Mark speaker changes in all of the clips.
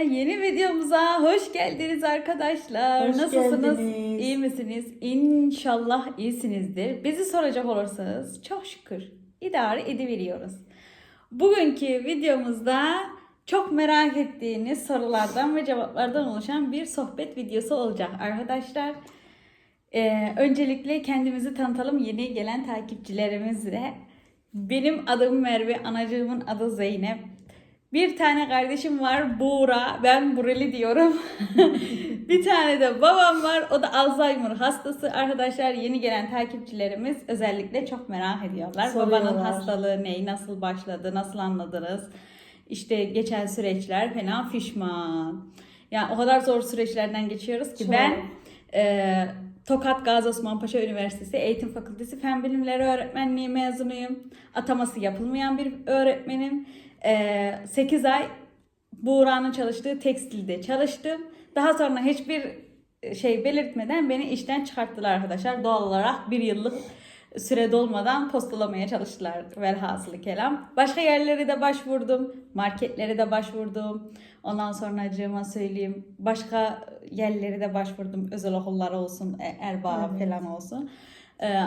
Speaker 1: yeni videomuza hoş geldiniz arkadaşlar.
Speaker 2: Hoş
Speaker 1: Nasılsınız?
Speaker 2: geldiniz.
Speaker 1: İyi misiniz? İnşallah iyisinizdir. Bizi soracak olursanız çok şükür idare ediveriyoruz. Bugünkü videomuzda çok merak ettiğiniz sorulardan ve cevaplardan oluşan bir sohbet videosu olacak arkadaşlar. Ee, öncelikle kendimizi tanıtalım yeni gelen takipçilerimizle. Benim adım Merve, anacığımın adı Zeynep. Bir tane kardeşim var Buğra, ben Bureli diyorum. bir tane de babam var, o da Alzheimer hastası. Arkadaşlar yeni gelen takipçilerimiz özellikle çok merak ediyorlar. Babanın
Speaker 2: Soruyorlar.
Speaker 1: hastalığı ne, nasıl başladı, nasıl anladınız? İşte geçen süreçler fena fişman. Yani o kadar zor süreçlerden geçiyoruz ki
Speaker 2: Çok.
Speaker 1: ben e, Tokat Gazi Osman Paşa Üniversitesi Eğitim Fakültesi Fen Bilimleri Öğretmenliği mezunuyum. Ataması yapılmayan bir öğretmenim. 8 ay Buğra'nın çalıştığı tekstilde çalıştım. Daha sonra hiçbir şey belirtmeden beni işten çıkarttılar arkadaşlar. Doğal olarak bir yıllık süre dolmadan postalamaya çalıştılar velhasılı kelam. Başka yerlere de başvurdum. Marketlere de başvurdum. Ondan sonra acığıma söyleyeyim. Başka yerlere de başvurdum. Özel okullar olsun, e, erbaa
Speaker 2: Evet.
Speaker 1: falan olsun. Ee,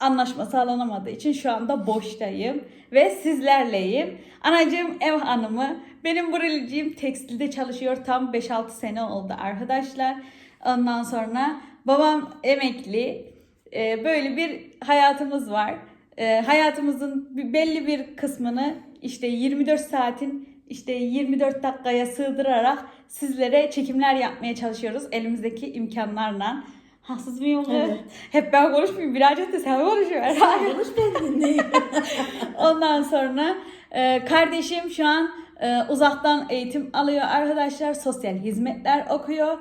Speaker 1: anlaşma sağlanamadığı için şu anda boştayım ve sizlerleyim. Anacığım ev hanımı. Benim buraliciyim tekstilde çalışıyor. Tam 5-6 sene oldu arkadaşlar. Ondan sonra babam emekli. Ee, böyle bir hayatımız var. Ee, hayatımızın belli bir kısmını işte 24 saatin işte 24 dakikaya sığdırarak sizlere çekimler yapmaya çalışıyoruz elimizdeki imkanlarla. Haksız mıyım? kız?
Speaker 2: Evet.
Speaker 1: Hep ben konuşmayayım. Birazcık da sen konuşuyorsun.
Speaker 2: Konuş ben.
Speaker 1: Ondan sonra e, kardeşim şu an e, uzaktan eğitim alıyor arkadaşlar. Sosyal hizmetler okuyor.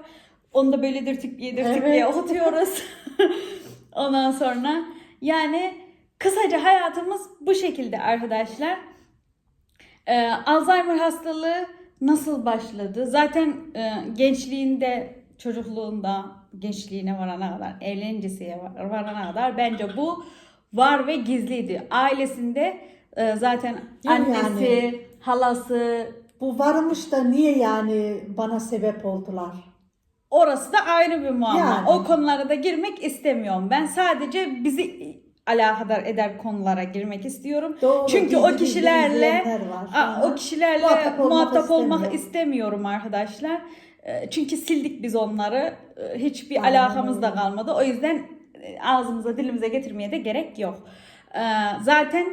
Speaker 1: Onu da böyle dürtük diye dürtük
Speaker 2: Evet.
Speaker 1: diye okutuyoruz. Ondan sonra yani kısaca hayatımız bu şekilde arkadaşlar. E, Alzheimer hastalığı nasıl başladı? Zaten e, gençliğinde, çocukluğunda, gençliğine varana kadar, evlencesiye var- varana kadar bence bu var ve gizliydi. Ailesinde e, zaten
Speaker 2: Yani
Speaker 1: annesi, halası,
Speaker 2: Bu varmış da niye yani bana sebep oldular?
Speaker 1: orası da ayrı bir muamma.
Speaker 2: Yani.
Speaker 1: O konulara da girmek istemiyorum. Ben sadece bizi alakadar eder konulara girmek istiyorum.
Speaker 2: Doğru,
Speaker 1: Çünkü o kişilerle
Speaker 2: Aha.
Speaker 1: o kişilerle
Speaker 2: Muhatap
Speaker 1: muhatap,
Speaker 2: olmak
Speaker 1: olmak
Speaker 2: istemiyorum.
Speaker 1: istemiyorum arkadaşlar. Ee, Çünkü sildik biz onları. Ee, Hiçbir alakamız da kalmadı. O yüzden e, ağzımıza dilimize getirmeye de gerek yok. Ee, Zaten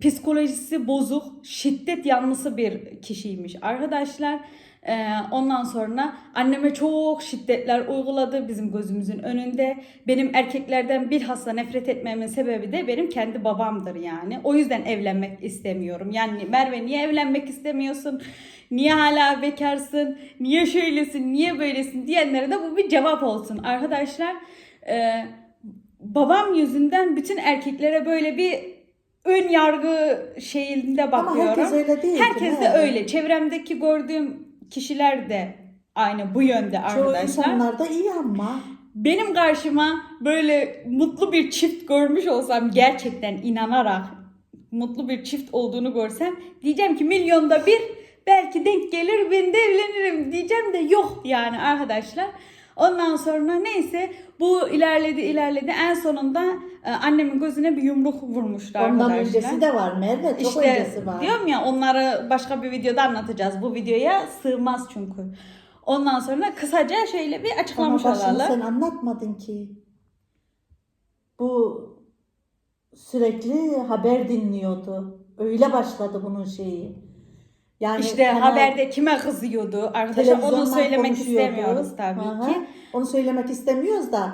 Speaker 1: psikolojisi bozuk, şiddet yanlısı bir kişiymiş arkadaşlar. Ee, ondan sonra anneme çok şiddetler uyguladı bizim gözümüzün önünde. Benim erkeklerden bilhassa nefret etmemin sebebi de benim kendi babamdır yani. O yüzden evlenmek istemiyorum. Yani Merve niye evlenmek istemiyorsun? Niye hala bekarsın? Niye şöylesin? Niye böylesin? Diyenlere de bu bir cevap olsun arkadaşlar. Ee, babam yüzünden bütün erkeklere böyle bir ön yargı şeyinde
Speaker 2: Ama
Speaker 1: bakıyorum.
Speaker 2: herkes öyle değil.
Speaker 1: Herkes de öyle. Çevremdeki gördüğüm kişiler de aynı bu yönde
Speaker 2: Çoğu
Speaker 1: arkadaşlar.
Speaker 2: insanlar da iyi ama.
Speaker 1: Benim karşıma böyle mutlu bir çift görmüş olsam gerçekten inanarak mutlu bir çift olduğunu görsem diyeceğim ki milyonda bir belki denk gelir ben de evlenirim diyeceğim de yok yani arkadaşlar. Ondan sonra neyse bu ilerledi ilerledi en sonunda e, annemin gözüne bir yumruk vurmuştu
Speaker 2: Ondan
Speaker 1: arkadaşlar.
Speaker 2: öncesi de var Merve. Çok
Speaker 1: İşte
Speaker 2: öncesi var.
Speaker 1: diyorum ya onları başka bir videoda anlatacağız. Bu videoya sığmaz çünkü. Ondan sonra kısaca şöyle bir
Speaker 2: Ama
Speaker 1: açıklamış
Speaker 2: başını
Speaker 1: olalım.
Speaker 2: sen anlatmadın ki. Bu sürekli haber dinliyordu. Öyle başladı bunun şeyi. Yani
Speaker 1: İşte
Speaker 2: hemen
Speaker 1: haberde kime kızıyordu arkadaşlar onu söylemek istemiyoruz tabii
Speaker 2: Aha.
Speaker 1: ki.
Speaker 2: Onu söylemek istemiyoruz da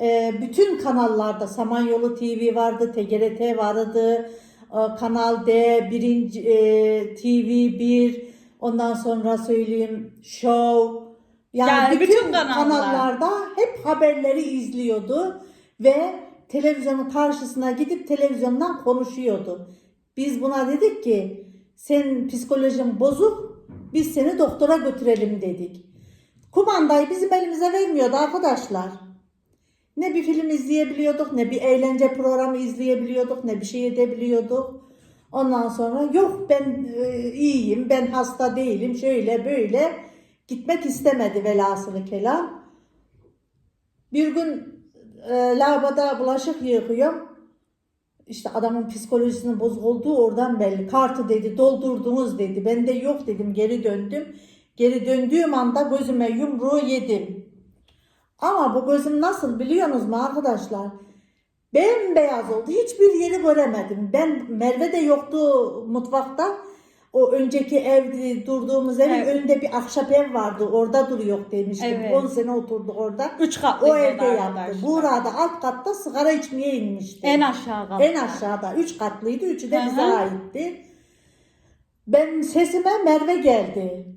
Speaker 2: e, bütün kanallarda Samanyolu TV vardı, TGRT vardı, e, Kanal D, birinci e, TV 1, ondan sonra söyleyeyim Show. Yani,
Speaker 1: Yani
Speaker 2: bütün,
Speaker 1: bütün kanallar.
Speaker 2: kanallarda hep haberleri izliyordu ve televizyonun karşısına gidip televizyondan konuşuyordu. Biz buna dedik ki sen psikolojin bozuk biz seni doktora götürelim dedik. Kumandayı bizim elimize vermiyordu arkadaşlar. Ne bir film izleyebiliyorduk, ne bir eğlence programı izleyebiliyorduk, ne bir şey edebiliyorduk. Ondan sonra yok ben e, iyiyim, ben hasta değilim, şöyle böyle Gitmek istemedi velhasılı kelam. Bir gün e, lavabada bulaşık yıkıyorum. İşte adamın psikolojisinin bozuk olduğu oradan belli. Kartı dedi doldurdunuz dedi. Ben de yok dedim geri döndüm. Geri döndüğüm anda gözüme yumruğu yedim. Ama bu gözüm nasıl biliyorsunuz mu arkadaşlar? Bembeyaz oldu. Hiçbir yeri göremedim. Ben Merve de yoktu mutfakta. O önceki evdi durduğumuz evin
Speaker 1: Evet.
Speaker 2: önünde bir ahşap ev vardı. Orada duruyor demiştim.
Speaker 1: Evet.
Speaker 2: 10 sene oturduk orada.
Speaker 1: Üç katlı
Speaker 2: O evde yaptı.
Speaker 1: arkadaşlar.
Speaker 2: Buğra da alt katta sigara içmeye inmişti.
Speaker 1: En aşağı katta.
Speaker 2: En aşağıda. Üç katlıydı. Üçü de bize
Speaker 1: Hı
Speaker 2: aitti. Ben sesime Merve geldi.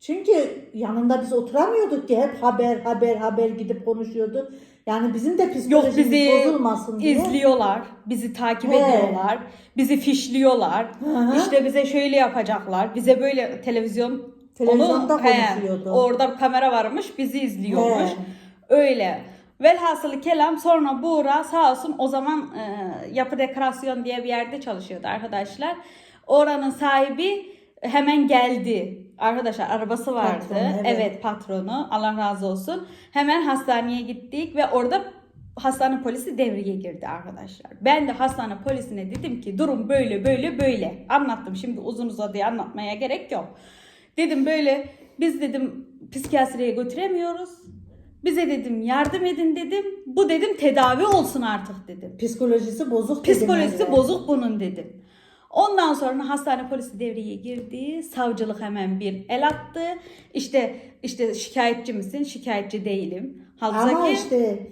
Speaker 2: Çünkü yanında biz oturamıyorduk ki hep haber haber haber gidip konuşuyordu. Yani bizim de
Speaker 1: Yok
Speaker 2: psikolojimiz
Speaker 1: bizi
Speaker 2: bozulmasın diye.
Speaker 1: izliyorlar, bizi takip
Speaker 2: He.
Speaker 1: ediyorlar, bizi fişliyorlar.
Speaker 2: Hı hı.
Speaker 1: İşte bize şöyle yapacaklar. Bize böyle televizyon
Speaker 2: Televizyonda
Speaker 1: onu- he,
Speaker 2: konuşuyordu.
Speaker 1: orada kamera varmış, bizi izliyormuş.
Speaker 2: He.
Speaker 1: Öyle. Velhasılı kelam sonra Buğra sağ olsun o zaman e, yapı dekorasyon diye bir yerde çalışıyordu arkadaşlar. Oranın sahibi hemen geldi. Arkadaşlar arabası vardı.
Speaker 2: Patronu, evet.
Speaker 1: evet. patronu. Allah razı olsun. Hemen hastaneye gittik ve orada hastane polisi devreye girdi arkadaşlar. Ben de hastane polisine dedim ki durum böyle böyle böyle. Anlattım. Şimdi uzun uzadıya anlatmaya gerek yok. Dedim böyle biz dedim psikiyatriye götüremiyoruz. Bize dedim yardım edin dedim. Bu dedim tedavi olsun artık dedim.
Speaker 2: Psikolojisi bozuk dedim
Speaker 1: Psikolojisi
Speaker 2: Merve.
Speaker 1: bozuk bunun dedim. Ondan sonra hastane polisi devreye girdi. Savcılık hemen bir el attı. İşte işte şikayetçi misin? Şikayetçi değilim. Halbuki
Speaker 2: Ama işte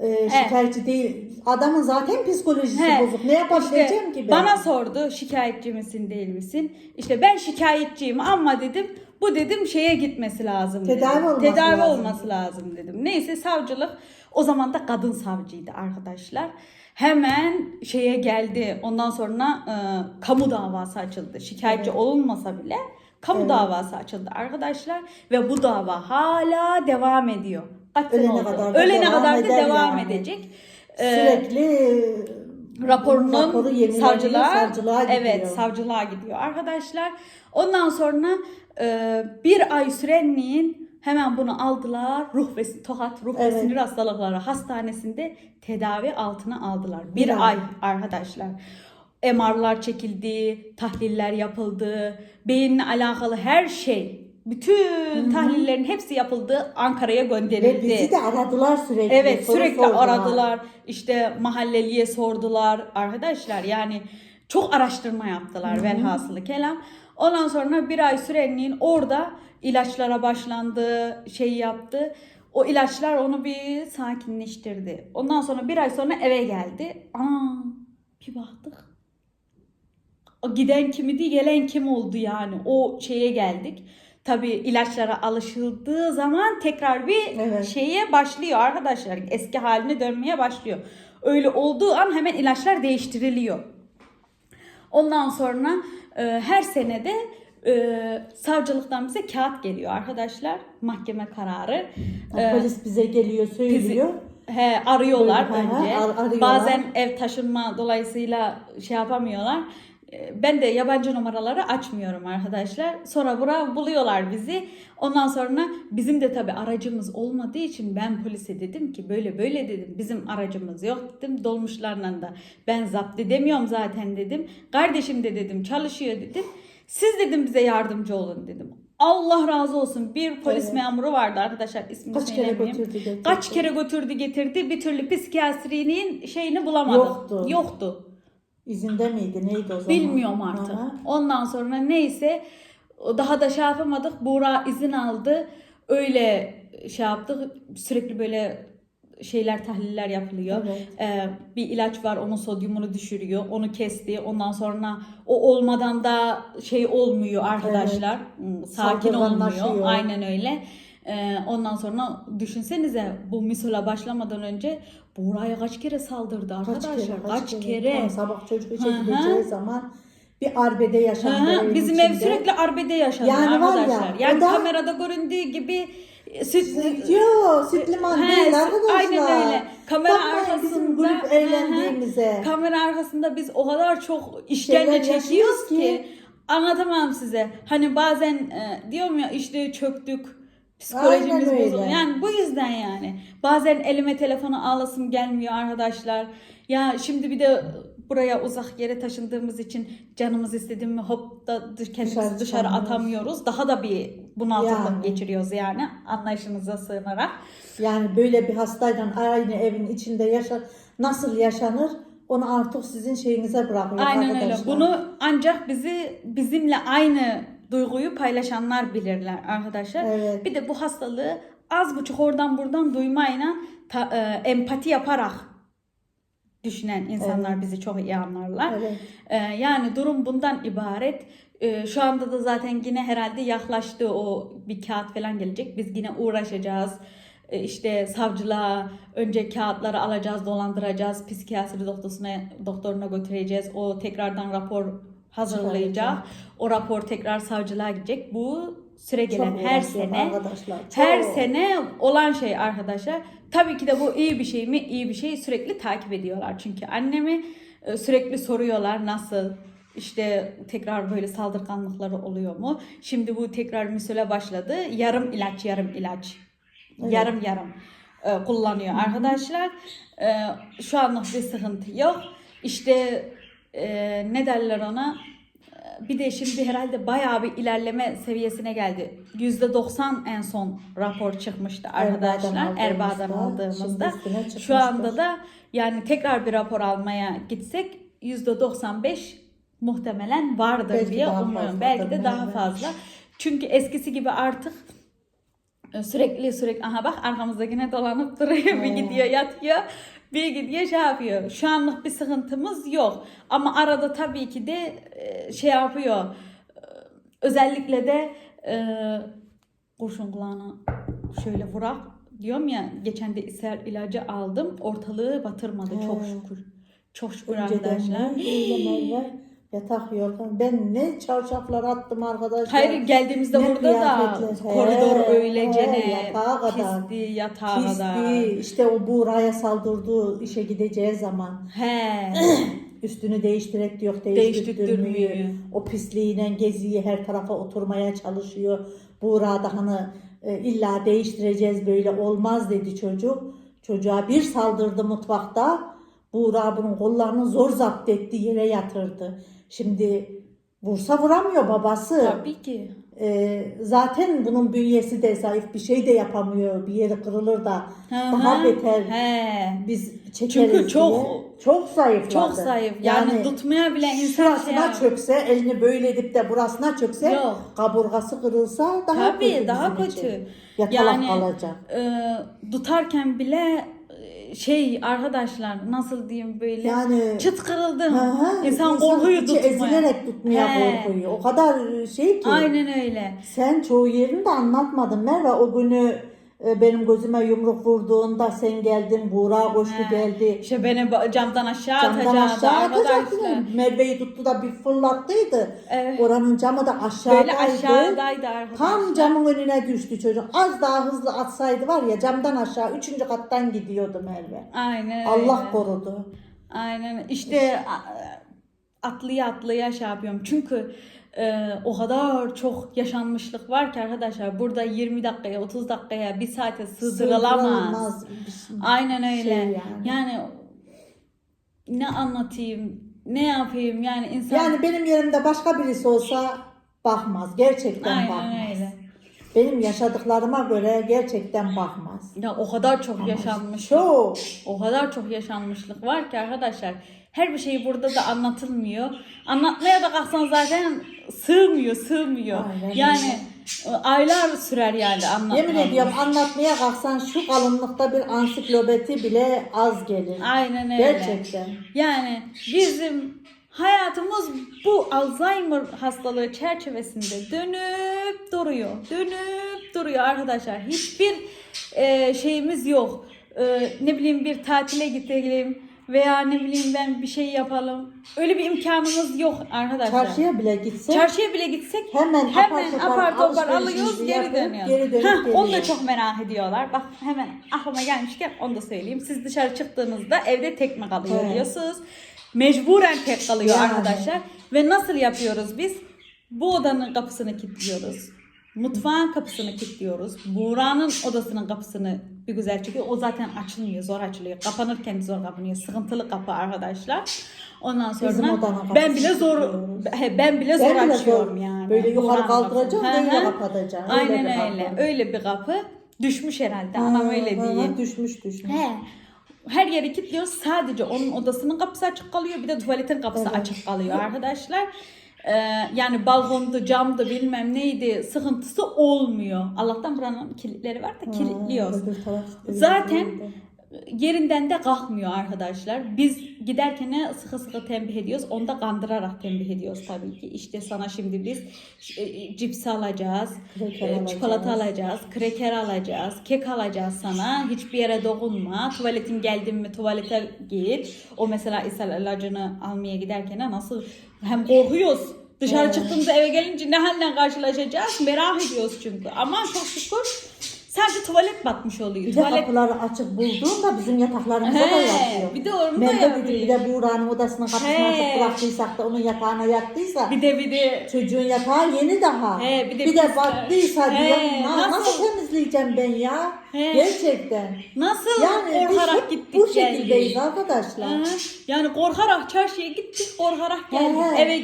Speaker 2: e, şikayetçi değil. Adamın zaten psikolojisi
Speaker 1: He,
Speaker 2: bozuk. Ne yapabileceğim
Speaker 1: işte
Speaker 2: ki ben?
Speaker 1: Bana sordu şikayetçi misin değil misin? İşte ben şikayetçiyim ama dedim bu dedim şeye gitmesi lazım dedim.
Speaker 2: Tedavi olması
Speaker 1: Tedavi
Speaker 2: lazım.
Speaker 1: olması lazım dedim. Neyse savcılık o zaman da kadın savcıydı arkadaşlar. Hemen şeye geldi. Ondan sonra e, kamu davası açıldı. Şikayetçi
Speaker 2: Evet.
Speaker 1: olunmasa bile kamu
Speaker 2: Evet.
Speaker 1: davası açıldı arkadaşlar ve bu dava hala devam ediyor. Kaç
Speaker 2: Ölene
Speaker 1: oldu?
Speaker 2: kadar da
Speaker 1: Ölene
Speaker 2: devam
Speaker 1: kadar da devam
Speaker 2: yani.
Speaker 1: edecek. Ee,
Speaker 2: Sürekli
Speaker 1: raporunun
Speaker 2: raporu yenileniyor,
Speaker 1: savcılığa,
Speaker 2: savcılığa gidiyor.
Speaker 1: evet savcılığa gidiyor arkadaşlar. Ondan sonra e, bir ay sürenliğin hemen bunu aldılar. Ruh ve tokat ruh
Speaker 2: Evet.
Speaker 1: ve sinir hastalıkları hastanesinde tedavi altına aldılar. Bir,
Speaker 2: Bir
Speaker 1: ay. arkadaşlar. MR'lar çekildi, tahliller yapıldı, beyinle alakalı her şey, bütün tahlillerin hepsi yapıldı, Ankara'ya gönderildi.
Speaker 2: Ve bizi de aradılar sürekli.
Speaker 1: Evet
Speaker 2: soru
Speaker 1: sürekli
Speaker 2: sordular.
Speaker 1: aradılar. İşte mahalleliye sordular. Arkadaşlar yani çok araştırma yaptılar velhasılı kelam. Ondan sonra bir ay sürenliğin orada ilaçlara başlandı, şey yaptı. O ilaçlar onu bir sakinleştirdi. Ondan sonra bir ay sonra eve geldi. Aa, bir baktık. O giden kimidi, gelen kim oldu yani. O şeye geldik. Tabii ilaçlara alışıldığı zaman tekrar bir
Speaker 2: Evet.
Speaker 1: şeye başlıyor arkadaşlar. Eski haline dönmeye başlıyor. Öyle olduğu an hemen ilaçlar değiştiriliyor. Ondan sonra e, her senede e, savcılıktan bize kağıt geliyor arkadaşlar. Mahkeme kararı. E,
Speaker 2: Polis bize geliyor söylüyor.
Speaker 1: He, arıyorlar
Speaker 2: hı,
Speaker 1: önce.
Speaker 2: ar- arıyorlar.
Speaker 1: Bazen ev taşınma dolayısıyla şey yapamıyorlar. Ee, Ben de yabancı numaraları açmıyorum arkadaşlar. Sonra bura buluyorlar bizi. Ondan sonra bizim de tabii aracımız olmadığı için ben polise dedim ki böyle böyle dedim. Bizim aracımız yok dedim. Dolmuşlarla da ben zapt edemiyorum zaten dedim. Kardeşim de dedim çalışıyor dedim. Siz dedim bize yardımcı olun dedim. Allah razı olsun. Bir polis
Speaker 2: Evet.
Speaker 1: memuru vardı arkadaşlar ismini
Speaker 2: Kaç kere götürdü getirdi.
Speaker 1: Kaç kere götürdü getirdi bir türlü psikiyatrinin şeyini bulamadık.
Speaker 2: Yoktu.
Speaker 1: Yoktu.
Speaker 2: İzinde miydi neydi o zaman?
Speaker 1: Bilmiyorum artık.
Speaker 2: Aha.
Speaker 1: Ondan sonra neyse daha da şey yapamadık. Buğra izin aldı. Öyle şey yaptık. Sürekli böyle şeyler tahliller yapılıyor.
Speaker 2: Evet.
Speaker 1: Ee, bir ilaç var onun sodyumunu düşürüyor. Onu kesti. Ondan sonra o olmadan da şey olmuyor arkadaşlar. Hmm, Sakin olmuyor. Aynen öyle. Ee, ondan sonra düşünsenize bu misola başlamadan önce Buğra'ya kaç kere saldırdı
Speaker 2: Kaç
Speaker 1: arkadaşlar?
Speaker 2: kere,
Speaker 1: Kaç, kere?
Speaker 2: Tam sabah çocuk işe gideceği zaman bir arbede yaşandı.
Speaker 1: hı, Bizim ev
Speaker 2: içinde.
Speaker 1: sürekli arbede yaşandı
Speaker 2: Yani var ya,
Speaker 1: arkadaşlar. yani
Speaker 2: da-
Speaker 1: kamerada göründüğü gibi e, süt,
Speaker 2: Yok, sütliman
Speaker 1: He,
Speaker 2: değil
Speaker 1: sü-
Speaker 2: arkadaşlar.
Speaker 1: Aynen öyle. Kamera
Speaker 2: Bakmayın
Speaker 1: arkasında
Speaker 2: bizim
Speaker 1: Hı hı.
Speaker 2: eğlendiğimize.
Speaker 1: kamera arkasında biz o kadar çok işkence çekiyoruz ki.
Speaker 2: ki.
Speaker 1: anlatamam size. Hani bazen e, diyorum ya işte çöktük. Psikolojimiz
Speaker 2: Aynen öyle.
Speaker 1: bozuldu. Yani bu yüzden yani. Bazen elime telefonu ağlasım gelmiyor arkadaşlar. Ya şimdi bir de buraya uzak yere taşındığımız için canımız istediğim mi hop da dış- kendimizi
Speaker 2: Dışarı
Speaker 1: dışarı,
Speaker 2: çıkamıyoruz.
Speaker 1: atamıyoruz. Daha da bir bunaltılık
Speaker 2: Yani.
Speaker 1: geçiriyoruz yani anlayışınıza sığınarak.
Speaker 2: Yani böyle bir hastayla aynı evin içinde yaşa nasıl yaşanır onu artık sizin şeyinize bırakıyorum
Speaker 1: Aynen öyle.
Speaker 2: arkadaşlar.
Speaker 1: Bunu ancak bizi bizimle aynı duyguyu paylaşanlar bilirler arkadaşlar.
Speaker 2: Evet.
Speaker 1: Bir de bu hastalığı az buçuk oradan buradan duymayla ta- e, empati yaparak düşünen insanlar bizi çok iyi anlarlar.
Speaker 2: Evet.
Speaker 1: E, yani durum bundan ibaret. E, şu anda da zaten yine herhalde yaklaştı o bir kağıt falan gelecek. Biz yine uğraşacağız. E, işte savcılığa önce kağıtları alacağız, dolandıracağız. Psikiyatri doktoruna, doktoruna götüreceğiz. O tekrardan rapor hazırlayacak. O rapor tekrar savcılığa gidecek. Bu süre gelen
Speaker 2: Çok
Speaker 1: her sene
Speaker 2: arkadaşlar.
Speaker 1: her
Speaker 2: çok.
Speaker 1: sene olan şey arkadaşlar. Tabii ki de bu iyi bir şey mi? İyi bir şey. Sürekli takip ediyorlar. Çünkü annemi e, sürekli soruyorlar nasıl işte tekrar böyle saldırganlıkları oluyor mu? Şimdi bu tekrar misole başladı. Yarım ilaç, yarım ilaç.
Speaker 2: Evet.
Speaker 1: Yarım yarım e, kullanıyor arkadaşlar. E, şu anlık bir sıkıntı yok. İşte e, ne derler ona? E, Bir de şimdi herhalde bayağı bir ilerleme seviyesine geldi. %90 en son rapor çıkmıştı arkadaşlar. Erbaa'dan aldığımızda. Şu anda da yani tekrar bir rapor almaya gitsek %95 muhtemelen vardır
Speaker 2: Belki
Speaker 1: diye umuyorum. Belki de daha fazla. Çünkü eskisi gibi artık e, sürekli sürekli aha bak arkamızda yine dolanıp duruyor bir gidiyor yatıyor bir gidiyor şey yapıyor. Şu anlık bir sıkıntımız yok. Ama arada tabii ki de e, şey yapıyor. E, Özellikle de e, kurşun kulağına şöyle vurak diyorum ya geçen de ishal ilacı aldım ortalığı batırmadı çok
Speaker 2: He.
Speaker 1: şükür. Çok şükür
Speaker 2: Önceden
Speaker 1: arkadaşlar.
Speaker 2: Yatak yorgan. Ben ne çarşaflar attım arkadaşlar.
Speaker 1: Hayır geldiğimizde
Speaker 2: Ne
Speaker 1: burada da koridor
Speaker 2: He,
Speaker 1: öylecene
Speaker 2: he, yatağa kadar.
Speaker 1: pisti yatağa kadar.
Speaker 2: Pisti. İşte o Buğra'ya saldırdığı işe gideceği zaman
Speaker 1: He.
Speaker 2: üstünü değiştirek diyor
Speaker 1: değiştirtmiyor.
Speaker 2: O pisliğiyle geziyi her tarafa oturmaya çalışıyor. Buğra da hani e, illa değiştireceğiz böyle olmaz dedi çocuk. Çocuğa bir saldırdı mutfakta. Buğra bunun kollarını zor zapt etti yere yatırdı. Şimdi vursa vuramıyor babası.
Speaker 1: Tabii ki.
Speaker 2: E, zaten bunun bünyesi de zayıf bir şey de yapamıyor. Bir yeri kırılır da
Speaker 1: Hı
Speaker 2: daha beter
Speaker 1: He.
Speaker 2: biz çekeriz
Speaker 1: Çünkü çok-
Speaker 2: diye. çok zayıfladı.
Speaker 1: Çok zayıf. Yani, tutmaya bile insan şey
Speaker 2: şurasına
Speaker 1: yapıyor.
Speaker 2: çökse, elini böyle edip de burasına çökse,
Speaker 1: Yok.
Speaker 2: kaburgası kırılsa daha
Speaker 1: Tabii
Speaker 2: kötü
Speaker 1: daha
Speaker 2: bizim
Speaker 1: kötü.
Speaker 2: Yatalak
Speaker 1: Yani
Speaker 2: kalacak.
Speaker 1: e, tutarken bile şey arkadaşlar nasıl diyeyim böyle
Speaker 2: Yani
Speaker 1: çıt kırıldı.
Speaker 2: Hı hı,
Speaker 1: İnsan korkuyu tutmaya.
Speaker 2: ezilerek tutmaya
Speaker 1: He.
Speaker 2: korkuyor. O kadar şey ki.
Speaker 1: Aynen öyle.
Speaker 2: Sen çoğu yerini de anlatmadın Merve. O günü benim gözüme yumruk vurduğunda sen geldin, Buğra koştu
Speaker 1: He.
Speaker 2: geldi.
Speaker 1: İşte beni ba- camdan aşağı
Speaker 2: Camdan
Speaker 1: atacaktı
Speaker 2: aşağı atacaktı. Merve'yi tuttu da bir fırlattıydı.
Speaker 1: Evet.
Speaker 2: Oranın camı da aşağıdaydı.
Speaker 1: Böyle aşağıdaydı arkadaşlar.
Speaker 2: Tam camın önüne düştü çocuk. Az daha hızlı atsaydı var ya camdan aşağı üçüncü kattan gidiyordu Merve.
Speaker 1: Aynen öyle.
Speaker 2: Allah korudu.
Speaker 1: Aynen işte a- atlaya atlaya şey yapıyorum. Çünkü e, o kadar çok yaşanmışlık var ki arkadaşlar burada 20 dakikaya 30 dakikaya bir saate sığdırılamaz.
Speaker 2: Şey.
Speaker 1: Aynen öyle.
Speaker 2: Şey yani.
Speaker 1: yani. ne anlatayım, ne yapayım yani insan
Speaker 2: Yani benim yerimde başka birisi olsa bakmaz. Gerçekten
Speaker 1: Aynen
Speaker 2: bakmaz.
Speaker 1: öyle.
Speaker 2: Benim yaşadıklarıma göre gerçekten bakmaz.
Speaker 1: Ya o kadar çok yaşanmış.
Speaker 2: Çok.
Speaker 1: O kadar çok yaşanmışlık var ki arkadaşlar. Her bir şey burada da anlatılmıyor. Anlatmaya da kalksan zaten sığmıyor, sığmıyor.
Speaker 2: Aynen
Speaker 1: yani e, aylar sürer yani anlatmam.
Speaker 2: Yemin ediyorum anlatmaya kalksan şu kalınlıkta bir ansiklopedi bile az gelir.
Speaker 1: Aynen öyle.
Speaker 2: Gerçekten.
Speaker 1: Yani bizim hayatımız bu Alzheimer hastalığı çerçevesinde dönüp duruyor. Dönüp duruyor arkadaşlar. Hiçbir e, şeyimiz yok. E, ne bileyim bir tatile gidelim veya ne bileyim ben bir şey yapalım. Öyle bir imkanımız yok arkadaşlar.
Speaker 2: Çarşıya bile gitsek
Speaker 1: Çarşıya bile gitsek
Speaker 2: Hemen apar
Speaker 1: hemen
Speaker 2: topar
Speaker 1: apar topar alıyoruz geri dönüyoruz.
Speaker 2: geri dönüp
Speaker 1: Hah, onu da çok merak ediyorlar. Bak hemen aklıma gelmişken onu da söyleyeyim. Siz dışarı çıktığınızda evde tek mi kalıyor
Speaker 2: Evet.
Speaker 1: diyorsunuz. Mecburen tek kalıyor
Speaker 2: Yani.
Speaker 1: arkadaşlar. Ve nasıl yapıyoruz biz? Bu odanın kapısını kilitliyoruz. Mutfağın kapısını kilitliyoruz. Buğra'nın odasının kapısını bir güzel çünkü o zaten açılmıyor, zor açılıyor. Kapanırken zor kapanıyor. Sıkıntılı kapı arkadaşlar. Ondan sonra
Speaker 2: Bizim
Speaker 1: ben bile zor he, ben bile zor
Speaker 2: Ben bile
Speaker 1: açıyorum
Speaker 2: zor.
Speaker 1: yani.
Speaker 2: Böyle yukarı
Speaker 1: Hı hı.
Speaker 2: kapatacaksın. Öyle
Speaker 1: Aynen
Speaker 2: bir
Speaker 1: öyle.
Speaker 2: kapı.
Speaker 1: Öyle bir kapı. Düşmüş herhalde. Anam öyle
Speaker 2: Ha, ha,
Speaker 1: diyeyim.
Speaker 2: Düşmüş düşmüş.
Speaker 1: He. Her yeri kilitliyoruz. Sadece onun odasının kapısı açık kalıyor. Bir de tuvaletin kapısı
Speaker 2: Evet.
Speaker 1: açık kalıyor arkadaşlar. Ee, yani balkondu, camdı bilmem neydi sıkıntısı olmuyor. Allah'tan buranın kilitleri var da kilitliyoruz. Zaten. Yerinden de kalkmıyor arkadaşlar. Biz giderken sıkı sıkı tembih ediyoruz. Onu da kandırarak tembih ediyoruz tabii ki. İşte sana şimdi biz e, cips alacağız,
Speaker 2: Kreker
Speaker 1: e,
Speaker 2: alacağız.
Speaker 1: çikolata alacağız, kreker alacağız, kek alacağız sana. Hiçbir yere dokunma. Tuvaletin geldin mi tuvalete git. O mesela ishal ilacını almaya giderken nasıl hem korkuyoruz. Dışarı
Speaker 2: Evet.
Speaker 1: çıktığımızda eve gelince ne halle karşılaşacağız merak ediyoruz çünkü. Ama çok şükür sadece tuvalet batmış oluyor.
Speaker 2: Bir de
Speaker 1: tuvalet
Speaker 2: kapıları açık bulduğunda bizim yataklarımıza da
Speaker 1: He,
Speaker 2: yapıyor.
Speaker 1: bir de da
Speaker 2: Merve dedi
Speaker 1: yapıyor.
Speaker 2: bir de Buğra'nın odasının kapısını
Speaker 1: He.
Speaker 2: açık bıraktıysak da onun yatağına yattıysa
Speaker 1: Bir de bir de
Speaker 2: çocuğun yatağı yeni daha.
Speaker 1: He, bir de
Speaker 2: bir de battıysa
Speaker 1: He,
Speaker 2: diyorum "Na-
Speaker 1: nasıl-
Speaker 2: nasıl temizleyeceğim ben ya?
Speaker 1: He.
Speaker 2: Gerçekten.
Speaker 1: nasıl
Speaker 2: Yani
Speaker 1: korkarak gittik
Speaker 2: bu şekildeyiz
Speaker 1: geldik.
Speaker 2: arkadaşlar.
Speaker 1: Hı, Yani korkarak çarşıya gittik korkarak geldik.
Speaker 2: He.
Speaker 1: Eve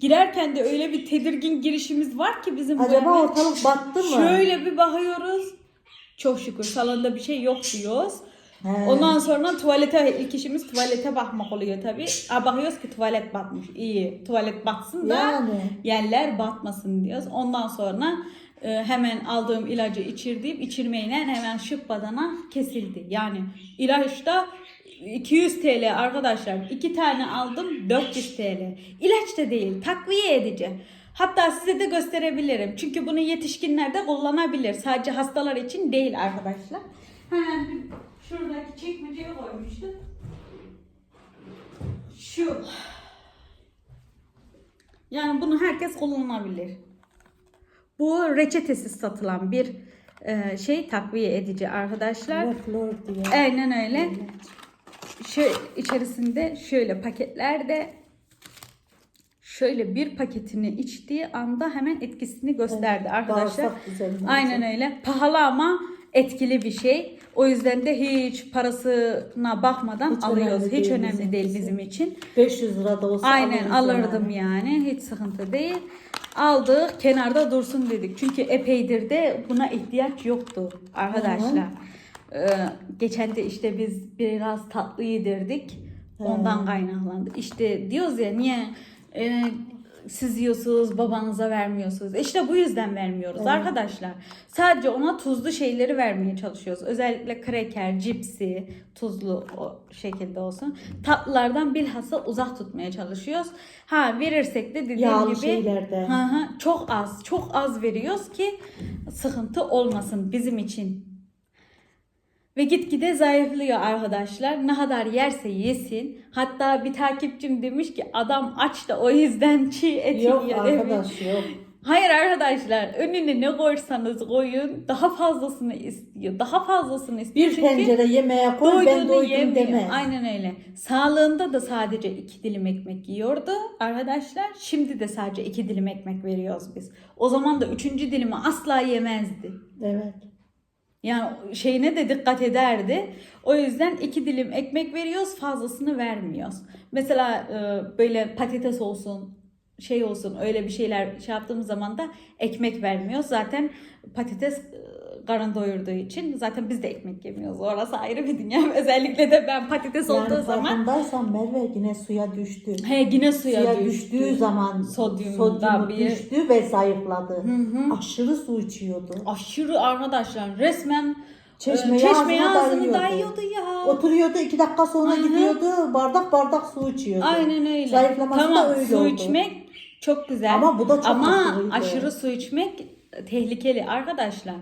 Speaker 1: girerken de öyle bir tedirgin girişimiz var ki bizim
Speaker 2: Acaba
Speaker 1: eve.
Speaker 2: ortalık battı mı?
Speaker 1: Şöyle bir bakıyoruz. Çok şükür salonda bir şey yok diyoruz.
Speaker 2: He.
Speaker 1: Ondan sonra tuvalete ilk işimiz tuvalete bakmak oluyor tabii. Aa, bakıyoruz ki tuvalet batmış. İyi. Tuvalet batsın da
Speaker 2: Yani.
Speaker 1: yerler batmasın diyoruz. Ondan sonra e, hemen aldığım ilacı içirdiğim içirmeyle hemen şıp badana kesildi. Yani ilaçta 200 TL arkadaşlar. iki tane aldım 400 TL. İlaç da değil takviye edici. Hatta size de gösterebilirim. Çünkü bunu yetişkinler de kullanabilir. Sadece hastalar için değil arkadaşlar. Hemen şuradaki çekmeceye koymuştum. Şu. Yani bunu herkes kullanabilir. Bu reçetesiz satılan bir e, şey takviye edici arkadaşlar. Aynen öyle. Şu içerisinde şöyle paketlerde şöyle bir paketini içtiği anda hemen etkisini gösterdi arkadaşlar.
Speaker 2: Bağırsak düzenleyici.
Speaker 1: Aynen öyle. Pahalı ama etkili bir şey. O yüzden de hiç parasına bakmadan
Speaker 2: Hiç
Speaker 1: alıyoruz.
Speaker 2: önemli
Speaker 1: hiç
Speaker 2: değil
Speaker 1: önemli
Speaker 2: bizim
Speaker 1: değil bizim için.
Speaker 2: 500 lira da olsa
Speaker 1: Aynen alırdım
Speaker 2: yani.
Speaker 1: yani. Hiç sıkıntı değil. Aldık kenarda dursun dedik. Çünkü epeydir de buna ihtiyaç yoktu arkadaşlar. Ee, geçen de işte biz biraz tatlı yedirdik. Ondan kaynaklandı. İşte diyoruz ya niye e, siz yiyorsunuz babanıza vermiyorsunuz. İşte bu yüzden vermiyoruz arkadaşlar. Sadece ona tuzlu şeyleri vermeye çalışıyoruz. Özellikle kreker, cipsi, tuzlu o şekilde olsun. Tatlılardan bilhassa uzak tutmaya çalışıyoruz. Ha verirsek de dediğim
Speaker 2: Yağlı
Speaker 1: gibi
Speaker 2: şeylerden.
Speaker 1: Hı hı, çok az, çok az veriyoruz ki sıkıntı olmasın bizim için. Ve gitgide zayıflıyor arkadaşlar. Ne kadar yerse yesin. Hatta bir takipçim demiş ki adam aç da o yüzden çiğ et
Speaker 2: Yok
Speaker 1: yiyor demiş.
Speaker 2: arkadaş yok.
Speaker 1: Hayır arkadaşlar önüne ne koyarsanız koyun daha fazlasını istiyor. Daha fazlasını istiyor.
Speaker 2: Bir
Speaker 1: Çünkü
Speaker 2: tencere yemeğe koy ben doydum
Speaker 1: yemiyor.
Speaker 2: deme.
Speaker 1: Aynen öyle. Sağlığında da sadece iki dilim ekmek yiyordu arkadaşlar. Şimdi de sadece iki dilim ekmek veriyoruz biz. O zaman da üçüncü dilimi asla yemezdi.
Speaker 2: Evet.
Speaker 1: Yani şeyine de dikkat ederdi. O yüzden iki dilim ekmek veriyoruz, fazlasını vermiyoruz. Mesela e, böyle patates olsun, şey olsun öyle bir şeyler şey yaptığımız zaman da ekmek vermiyoruz. Zaten patates e, karın doyurduğu için zaten biz de ekmek yemiyoruz. Orası ayrı bir dünya. Özellikle de ben patates olduğu
Speaker 2: Yani
Speaker 1: zaman
Speaker 2: farkındaysan Merve yine suya düştü.
Speaker 1: he yine suya,
Speaker 2: Suya,
Speaker 1: düştü.
Speaker 2: düştüğü zaman
Speaker 1: Sodyumu
Speaker 2: sodyumu,
Speaker 1: bir-
Speaker 2: düştü ve zayıfladı.
Speaker 1: Hı hı.
Speaker 2: Aşırı su içiyordu.
Speaker 1: Aşırı arkadaşlar resmen e, çeşmeyi
Speaker 2: ağzına
Speaker 1: ağzını
Speaker 2: dayıyordu.
Speaker 1: dayıyordu ya.
Speaker 2: Oturuyordu iki dakika sonra
Speaker 1: hı.
Speaker 2: gidiyordu bardak bardak su içiyordu.
Speaker 1: Aynen öyle.
Speaker 2: Zayıflaması
Speaker 1: tamam,
Speaker 2: da öyle
Speaker 1: su
Speaker 2: oldu.
Speaker 1: içmek çok güzel.
Speaker 2: Ama bu da çok
Speaker 1: Ama aşırı su içmek tehlikeli arkadaşlar.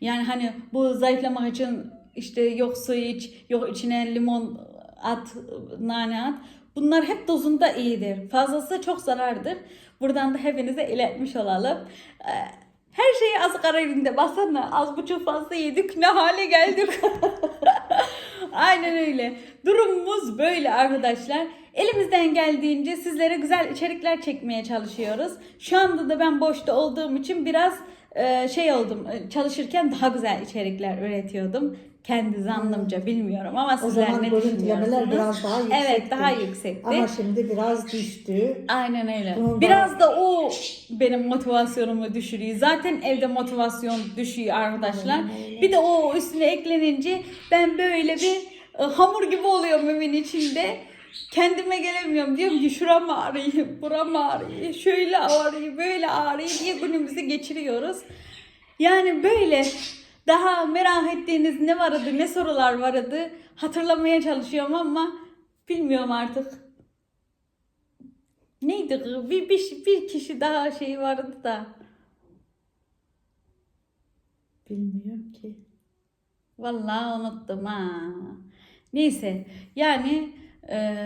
Speaker 1: Yani hani bu zayıflamak için işte yok su iç, yok içine limon at, nane at. Bunlar hep dozunda iyidir. Fazlası çok zarardır. Buradan da hepinize iletmiş olalım. Ee, Her şeyi az kararında basana az buçuk fazla yedik ne hale geldik. Aynen öyle. Durumumuz böyle arkadaşlar. Elimizden geldiğince sizlere güzel içerikler çekmeye çalışıyoruz. Şu anda da ben boşta olduğum için biraz şey oldum. e, Çalışırken daha güzel içerikler üretiyordum. Kendi zannımca bilmiyorum ama
Speaker 2: O
Speaker 1: sizler
Speaker 2: zaman
Speaker 1: ne
Speaker 2: görüntülemeler biraz daha yüksekti.
Speaker 1: Evet daha yüksekti.
Speaker 2: Ama şimdi biraz düştü.
Speaker 1: Aynen öyle.
Speaker 2: Bunu da-
Speaker 1: Biraz da o benim motivasyonumu düşürüyor. Zaten evde motivasyon düşüyor arkadaşlar. Bir de o üstüne eklenince ben böyle bir e, hamur gibi oluyorum evin içinde. Kendime gelemiyorum. Diyorum ki şuram ağrıyor, buram ağrıyor, şöyle ağrıyor, böyle ağrıyor diye günümüzü geçiriyoruz. Yani böyle daha merak ettiğiniz ne vardı, ne sorular vardı hatırlamaya çalışıyorum ama bilmiyorum artık. Neydi? Bir, bir, bir kişi daha şey vardı da.
Speaker 2: Bilmiyorum ki.
Speaker 1: Vallahi unuttum ha. Neyse yani e,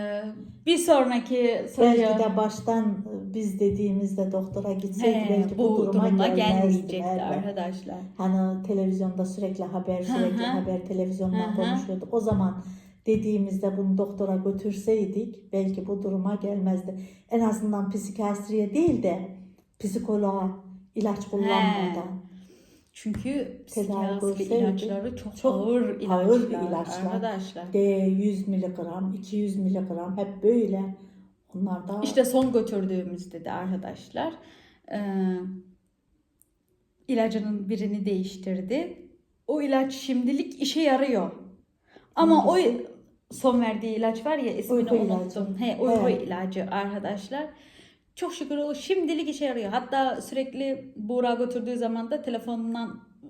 Speaker 1: bir sonraki soruya
Speaker 2: Belki de baştan biz dediğimizde doktora gitseydi
Speaker 1: He,
Speaker 2: belki bu, duruma, gelmezdi.
Speaker 1: gelmeyecekti arkadaşlar.
Speaker 2: Hani televizyonda sürekli haber sürekli
Speaker 1: Hı hı.
Speaker 2: haber televizyondan konuşuyorduk. O zaman dediğimizde bunu doktora götürseydik belki bu duruma gelmezdi. En azından psikiyatriye değil de psikoloğa ilaç kullanmadan.
Speaker 1: Çünkü
Speaker 2: Tedavi
Speaker 1: psikiyatri
Speaker 2: görseydi
Speaker 1: ilaçları çok,
Speaker 2: çok
Speaker 1: ağır ilaçlar,
Speaker 2: ağır ilaçlar.
Speaker 1: arkadaşlar.
Speaker 2: D 100 miligram, 200 miligram hep böyle. Onlar da
Speaker 1: İşte son götürdüğümüzde de arkadaşlar e, ilacının birini değiştirdi. O ilaç şimdilik işe yarıyor. Ama o son verdiği ilaç var ya ismini
Speaker 2: Uyku
Speaker 1: unuttum.
Speaker 2: ilacı.
Speaker 1: He, uyku
Speaker 2: Evet.
Speaker 1: ilacı arkadaşlar. Çok şükür o şimdilik işe yarıyor. Hatta sürekli Buğra götürdüğü zaman da telefonundan e,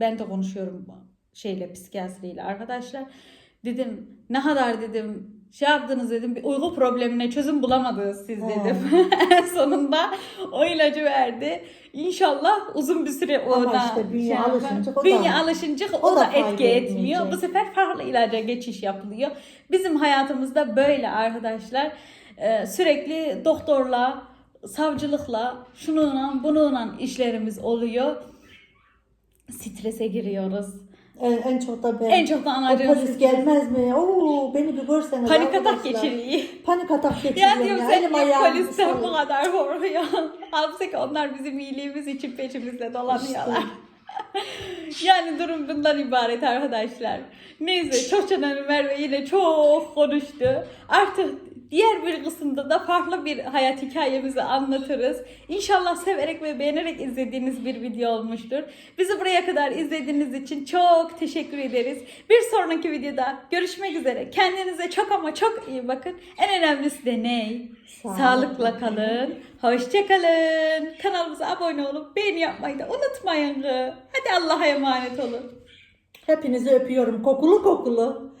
Speaker 1: ben de konuşuyorum şeyle psikiyatriyle arkadaşlar. Dedim ne kadar dedim şey yaptınız dedim bir uyku problemine çözüm bulamadınız siz dedim. En sonunda o ilacı verdi. İnşallah uzun bir süre o
Speaker 2: Ama
Speaker 1: da
Speaker 2: işte bünye
Speaker 1: şey
Speaker 2: alışınca o da-
Speaker 1: Bünye alışınca o,
Speaker 2: o da
Speaker 1: da, etki etmiyor. Bu sefer farklı ilaca geçiş yapılıyor. Bizim hayatımızda böyle arkadaşlar. Ee, sürekli doktorla, savcılıkla, şununla, bununla işlerimiz oluyor. Strese giriyoruz.
Speaker 2: en, en çok da ben
Speaker 1: En çok da
Speaker 2: o
Speaker 1: anacığım
Speaker 2: polis
Speaker 1: stres.
Speaker 2: gelmez mi? Oo beni bir görseniz
Speaker 1: Panik atak geçiriyor.
Speaker 2: Panik atak geçiriyorum.
Speaker 1: Ya diyorum sen niye polisten bu kadar korkuyor? Halbuki onlar bizim iyiliğimiz için peşimizde dolanıyorlar. yani durum bundan ibaret arkadaşlar. Neyse çok canım Merve yine çok konuştu. Artık diğer bir kısımda da farklı bir hayat hikayemizi anlatırız. İnşallah severek ve beğenerek izlediğiniz bir video olmuştur. Bizi buraya kadar izlediğiniz için çok teşekkür ederiz. Bir sonraki videoda görüşmek üzere. Kendinize çok ama çok iyi bakın. En önemlisi de ne?
Speaker 2: Sağlıkla
Speaker 1: Sağlıkla kalın. Hoşçakalın. Kanalımıza abone olup beğeni yapmayı da unutmayın. Hadi Allah'a emanet olun.
Speaker 2: Hepinizi öpüyorum kokulu kokulu.